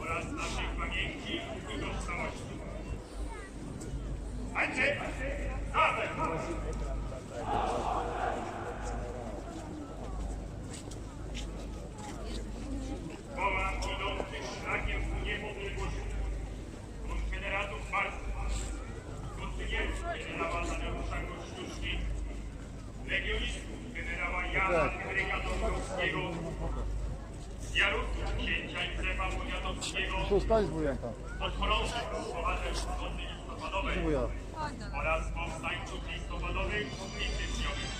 oraz naszej pamięci i tożsamości. Andrzej, razem! Wołam idących szlakiem ku niepodległości. Konfederatów Marsy, konsygnierów generała Tadeusza Kościuszki, legionistów generała Jana Henryka Dąbrowskiego, jarusów księcia Józefa Poniatowskiego, Tu stań z wujaka. podchorążych powadę zgodny listopadowej Wuja. oraz powstańców listopadowych i styczniowych.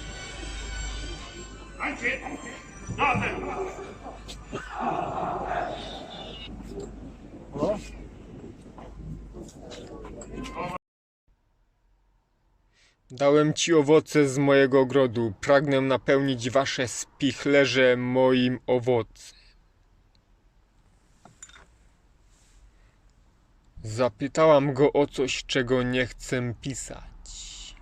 Andrzej, razem! Halo? Dałem ci owoce z mojego ogrodu, pragnę napełnić wasze spichlerze moim owocem. Zapytałam go o coś, czego nie chcę pisać.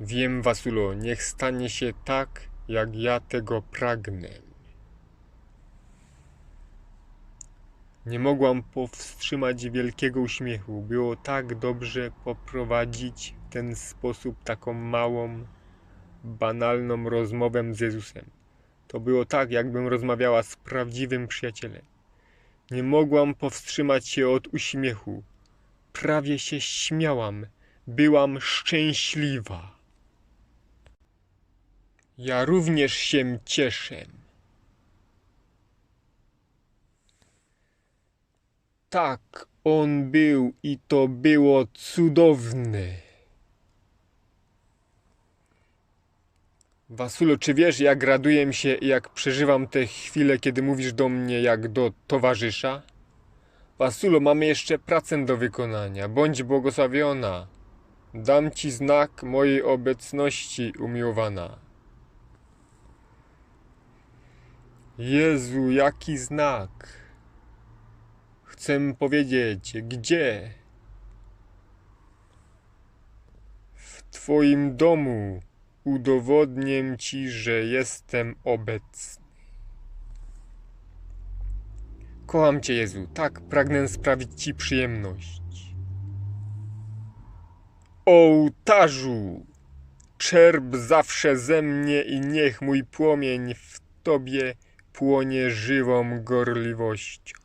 Wiem, Wasulo, niech stanie się tak, jak ja tego pragnę. Nie mogłam powstrzymać wielkiego uśmiechu. Było tak dobrze poprowadzić w ten sposób taką małą, banalną rozmowę z Jezusem. To było tak, jakbym rozmawiała z prawdziwym przyjacielem. Nie mogłam powstrzymać się od uśmiechu. Prawie się śmiałam. Byłam szczęśliwa. Ja również się cieszę. Tak, on był i to było cudowne. Wasulo, czy wiesz, jak raduję się i jak przeżywam te chwile, kiedy mówisz do mnie jak do towarzysza? Wasulo, mamy jeszcze pracę do wykonania. Bądź błogosławiona. Dam ci znak mojej obecności, umiłowana. Jezu, jaki znak? Chcę powiedzieć, gdzie? W Twoim domu udowodnię Ci, że jestem obecny. Kocham Cię, Jezu, tak pragnę sprawić Ci przyjemność. Ołtarzu, czerp zawsze ze mnie i niech mój płomień w Tobie płonie żywą gorliwością.